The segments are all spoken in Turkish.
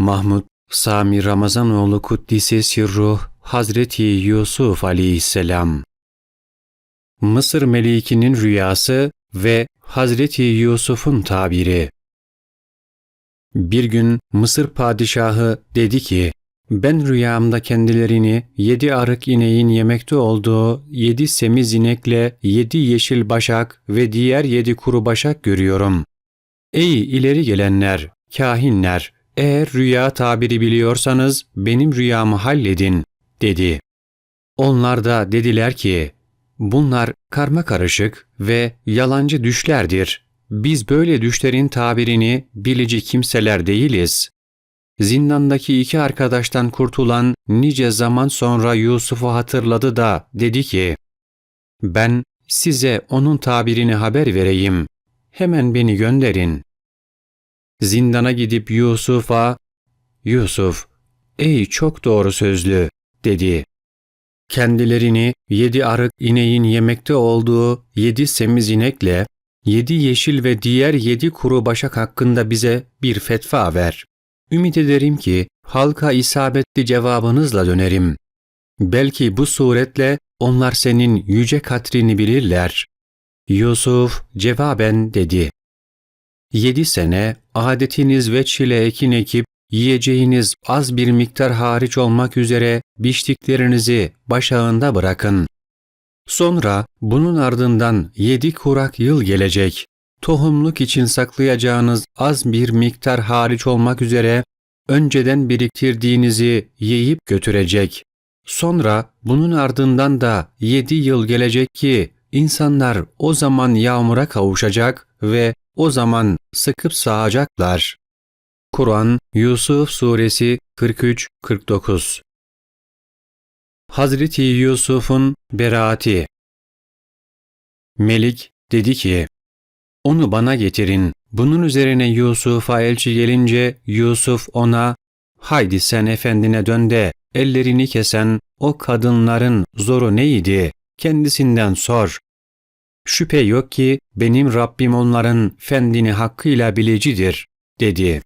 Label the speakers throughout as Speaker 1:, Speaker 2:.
Speaker 1: Mahmud Sami Ramazanoğlu Kuddise Sirruh Hazreti Yusuf Aleyhisselam Mısır Melikinin rüyası ve Hazreti Yusuf'un tabiri Bir gün Mısır padişahı dedi ki, ben rüyamda kendilerini yedi arık ineğin yemekte olduğu yedi semiz inekle yedi yeşil başak ve diğer yedi kuru başak görüyorum. Ey ileri gelenler, kahinler, eğer rüya tabiri biliyorsanız benim rüyamı halledin, dedi. Onlar da dediler ki, bunlar karma karışık ve yalancı düşlerdir. Biz böyle düşlerin tabirini bilici kimseler değiliz. Zindandaki iki arkadaştan kurtulan nice zaman sonra Yusuf'u hatırladı da dedi ki, ben size onun tabirini haber vereyim. Hemen beni gönderin. Zindana gidip Yusuf'a, Yusuf, ey çok doğru sözlü, dedi. Kendilerini yedi arık ineğin yemekte olduğu yedi semiz inekle, yedi yeşil ve diğer yedi kuru başak hakkında bize bir fetva ver. Ümit ederim ki halka isabetli cevabınızla dönerim. Belki bu suretle onlar senin yüce katrini bilirler. Yusuf cevaben dedi. Yedi sene adetiniz ve çile ekin ekip yiyeceğiniz az bir miktar hariç olmak üzere biçtiklerinizi başağında bırakın. Sonra bunun ardından yedi kurak yıl gelecek. Tohumluk için saklayacağınız az bir miktar hariç olmak üzere önceden biriktirdiğinizi yiyip götürecek. Sonra bunun ardından da yedi yıl gelecek ki insanlar o zaman yağmura kavuşacak ve o zaman sıkıp sağacaklar. Kur'an Yusuf Suresi 43-49 Hazreti Yusuf'un beraati Melik dedi ki, onu bana getirin. Bunun üzerine Yusuf'a elçi gelince Yusuf ona, haydi sen efendine dön de ellerini kesen o kadınların zoru neydi? Kendisinden sor. Şüphe yok ki benim Rabbim onların fendini hakkıyla bilicidir, dedi.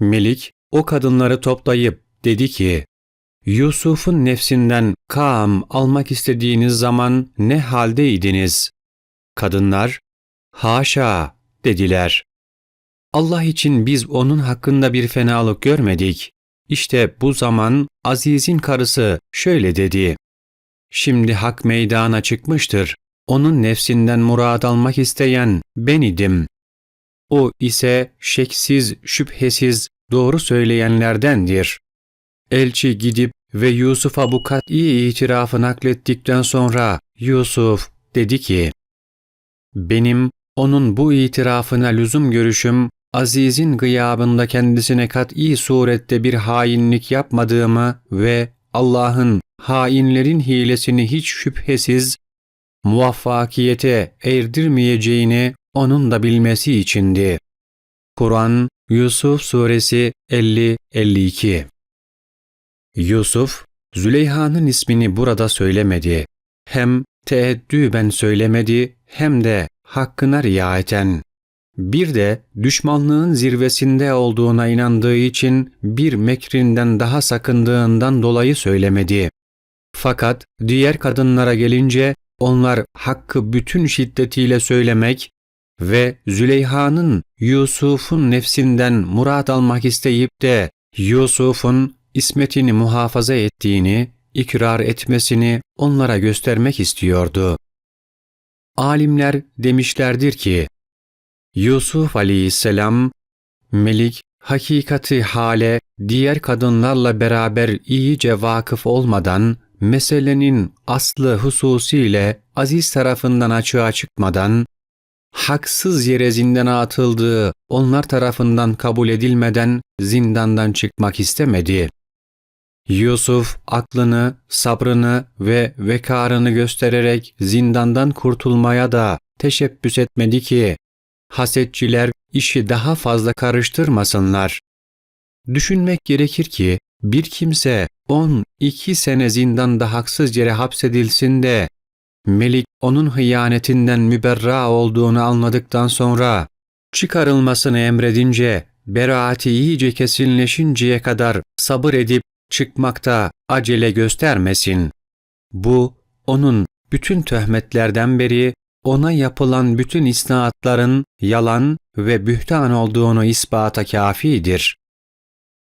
Speaker 1: Melik o kadınları toplayıp dedi ki, Yusuf'un nefsinden kam almak istediğiniz zaman ne haldeydiniz? Kadınlar, haşa dediler. Allah için biz onun hakkında bir fenalık görmedik. İşte bu zaman Aziz'in karısı şöyle dedi. Şimdi hak meydana çıkmıştır. Onun nefsinden murad almak isteyen ben idim. O ise şeksiz, şüphesiz doğru söyleyenlerdendir. Elçi gidip ve Yusuf'a bu kat'i itirafı naklettikten sonra Yusuf dedi ki, Benim onun bu itirafına lüzum görüşüm, Aziz'in gıyabında kendisine kat'i surette bir hainlik yapmadığımı ve Allah'ın hainlerin hilesini hiç şüphesiz muvaffakiyete erdirmeyeceğini onun da bilmesi içindi. Kur'an Yusuf Suresi 50-52 Yusuf, Züleyha'nın ismini burada söylemedi. Hem teeddüben söylemedi hem de hakkına riayeten. Bir de düşmanlığın zirvesinde olduğuna inandığı için bir mekrinden daha sakındığından dolayı söylemedi. Fakat diğer kadınlara gelince onlar hakkı bütün şiddetiyle söylemek ve Züleyha'nın Yusuf'un nefsinden murat almak isteyip de Yusuf'un ismetini muhafaza ettiğini, ikrar etmesini onlara göstermek istiyordu. Alimler demişlerdir ki, Yusuf aleyhisselam, Melik hakikati hale diğer kadınlarla beraber iyice vakıf olmadan, meselenin aslı hususiyle Aziz tarafından açığa çıkmadan, haksız yere zindana atıldığı onlar tarafından kabul edilmeden zindandan çıkmak istemedi. Yusuf aklını, sabrını ve vekarını göstererek zindandan kurtulmaya da teşebbüs etmedi ki, hasetçiler işi daha fazla karıştırmasınlar. Düşünmek gerekir ki, bir kimse 12 sene zindanda haksız yere hapsedilsin de, Melik onun hıyanetinden müberra olduğunu anladıktan sonra, çıkarılmasını emredince beraati iyice kesinleşinceye kadar sabır edip çıkmakta acele göstermesin. Bu, onun bütün töhmetlerden beri ona yapılan bütün isnaatların yalan ve bühtan olduğunu ispata kafidir.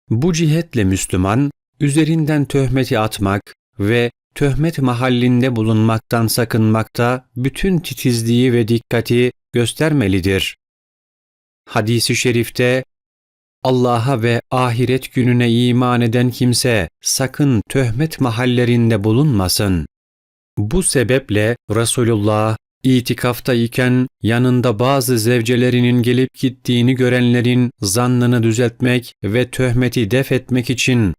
Speaker 1: Bu cihetle Müslüman, üzerinden töhmeti atmak ve töhmet mahallinde bulunmaktan sakınmakta bütün titizliği ve dikkati göstermelidir. Hadis-i şerifte Allah'a ve ahiret gününe iman eden kimse sakın töhmet mahallerinde bulunmasın. Bu sebeple Resulullah itikafta iken yanında bazı zevcelerinin gelip gittiğini görenlerin zannını düzeltmek ve töhmeti def etmek için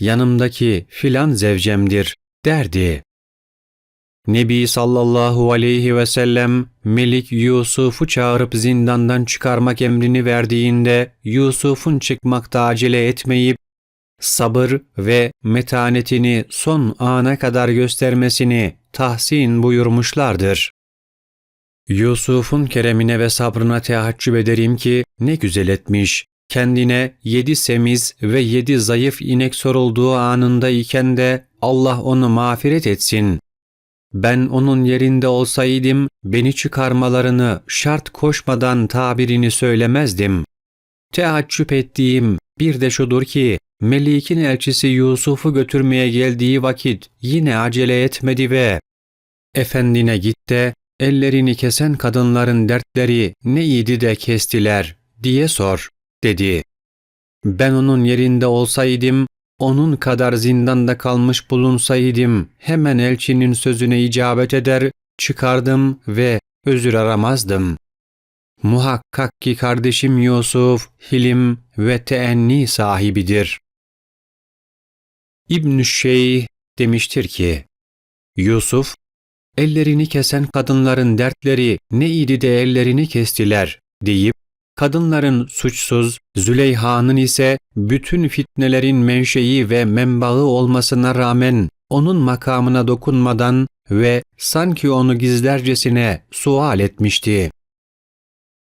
Speaker 1: yanımdaki filan zevcemdir derdi. Nebi sallallahu aleyhi ve sellem Melik Yusuf'u çağırıp zindandan çıkarmak emrini verdiğinde Yusuf'un çıkmakta acele etmeyip sabır ve metanetini son ana kadar göstermesini tahsin buyurmuşlardır. Yusuf'un keremine ve sabrına tehaccüp ederim ki ne güzel etmiş. Kendine yedi semiz ve yedi zayıf inek sorulduğu anında iken de Allah onu mağfiret etsin. Ben onun yerinde olsaydım beni çıkarmalarını şart koşmadan tabirini söylemezdim. Teaccüp ettiğim bir de şudur ki Melik'in elçisi Yusuf'u götürmeye geldiği vakit yine acele etmedi ve Efendine git de ellerini kesen kadınların dertleri neydi de kestiler diye sor dedi. Ben onun yerinde olsaydım onun kadar zindanda kalmış bulunsaydım hemen elçinin sözüne icabet eder, çıkardım ve özür aramazdım. Muhakkak ki kardeşim Yusuf hilim ve teenni sahibidir. İbn Şeyh demiştir ki, Yusuf, ellerini kesen kadınların dertleri ne idi de ellerini kestiler deyip, kadınların suçsuz, Züleyha'nın ise bütün fitnelerin menşei ve menbaı olmasına rağmen onun makamına dokunmadan ve sanki onu gizlercesine sual etmişti.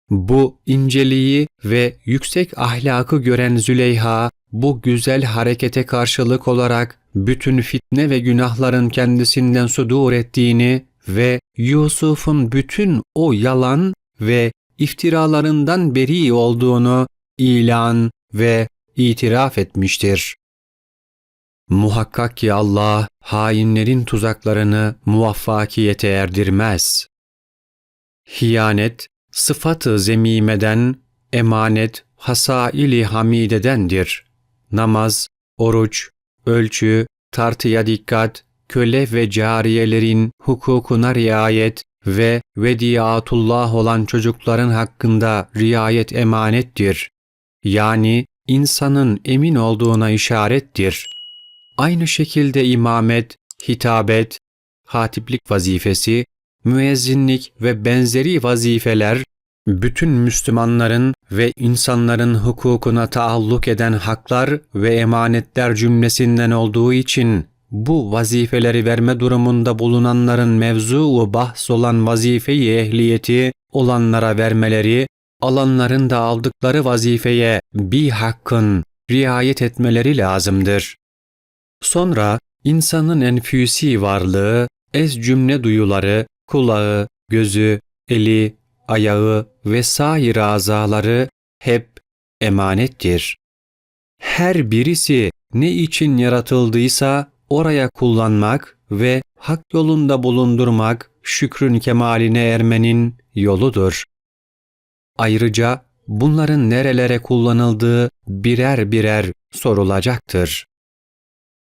Speaker 1: Bu inceliği ve yüksek ahlakı gören Züleyha, bu güzel harekete karşılık olarak bütün fitne ve günahların kendisinden sudur ettiğini ve Yusuf'un bütün o yalan ve iftiralarından beri olduğunu ilan ve itiraf etmiştir. Muhakkak ki Allah hainlerin tuzaklarını muvaffakiyete erdirmez. Hiyanet, sıfatı zemimeden, emanet, hasaili hamidedendir. Namaz, oruç, ölçü, tartıya dikkat, köle ve cariyelerin hukukuna riayet ve vediyatullah olan çocukların hakkında riayet emanettir. Yani insanın emin olduğuna işarettir. Aynı şekilde imamet, hitabet, hatiplik vazifesi, müezzinlik ve benzeri vazifeler bütün Müslümanların ve insanların hukukuna taalluk eden haklar ve emanetler cümlesinden olduğu için bu vazifeleri verme durumunda bulunanların mevzu bahs olan vazifeyi ehliyeti olanlara vermeleri, alanların da aldıkları vazifeye bir hakkın riayet etmeleri lazımdır. Sonra insanın enfüsi varlığı, ez cümle duyuları, kulağı, gözü, eli, ayağı ve sair azaları hep emanettir. Her birisi ne için yaratıldıysa oraya kullanmak ve hak yolunda bulundurmak şükrün kemaline ermenin yoludur. Ayrıca bunların nerelere kullanıldığı birer birer sorulacaktır.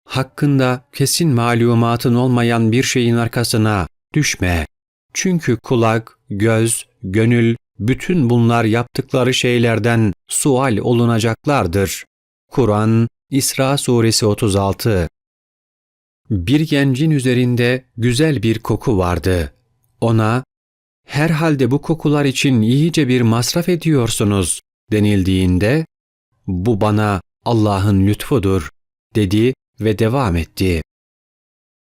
Speaker 1: Hakkında kesin malumatın olmayan bir şeyin arkasına düşme. Çünkü kulak, göz, gönül, bütün bunlar yaptıkları şeylerden sual olunacaklardır. Kur'an, İsra Suresi 36 Bir gencin üzerinde güzel bir koku vardı. Ona, herhalde bu kokular için iyice bir masraf ediyorsunuz denildiğinde, bu bana Allah'ın lütfudur dedi ve devam etti.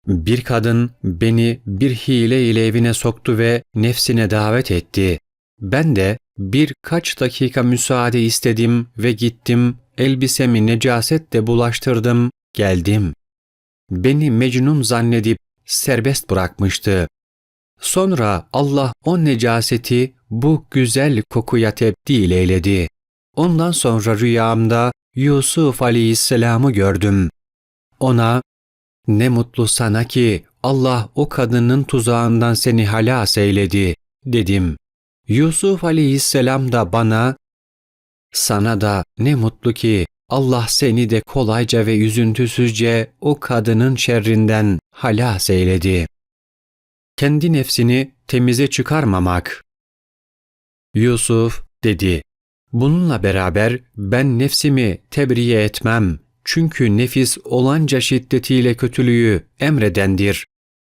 Speaker 1: Bir kadın beni bir hile ile evine soktu ve nefsine davet etti. Ben de birkaç dakika müsaade istedim ve gittim, elbisemi necasetle bulaştırdım, geldim. Beni Mecnun zannedip serbest bırakmıştı. Sonra Allah o necaseti bu güzel kokuya tebdil eyledi. Ondan sonra rüyamda Yusuf aleyhisselamı gördüm. Ona, ne mutlu sana ki Allah o kadının tuzağından seni halas eyledi, dedim. Yusuf aleyhisselam da bana, sana da ne mutlu ki Allah seni de kolayca ve üzüntüsüzce o kadının şerrinden halas eyledi. Kendi nefsini temize çıkarmamak. Yusuf dedi, bununla beraber ben nefsimi tebriye etmem. Çünkü nefis olanca şiddetiyle kötülüğü emredendir.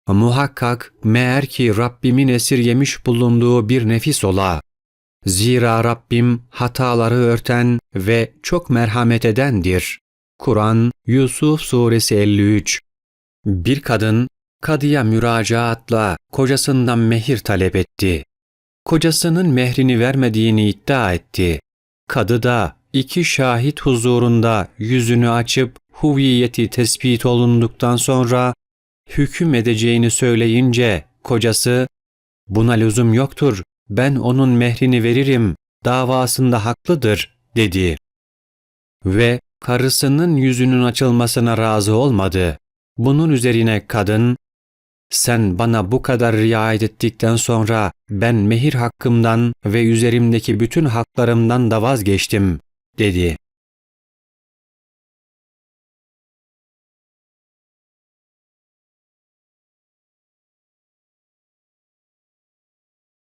Speaker 1: Muhakkak meğer ki Rabbimin esirgemiş bulunduğu bir nefis ola. Zira Rabbim hataları örten ve çok merhamet edendir. Kur'an Yusuf Suresi 53 Bir kadın kadıya müracaatla kocasından mehir talep etti. Kocasının mehrini vermediğini iddia etti. Kadı da iki şahit huzurunda yüzünü açıp huviyeti tespit olunduktan sonra hüküm edeceğini söyleyince kocası buna lüzum yoktur ben onun mehrini veririm davasında haklıdır dedi. Ve karısının yüzünün açılmasına razı olmadı. Bunun üzerine kadın sen bana bu kadar riayet ettikten sonra ben mehir hakkımdan ve üzerimdeki bütün haklarımdan da vazgeçtim, dedi.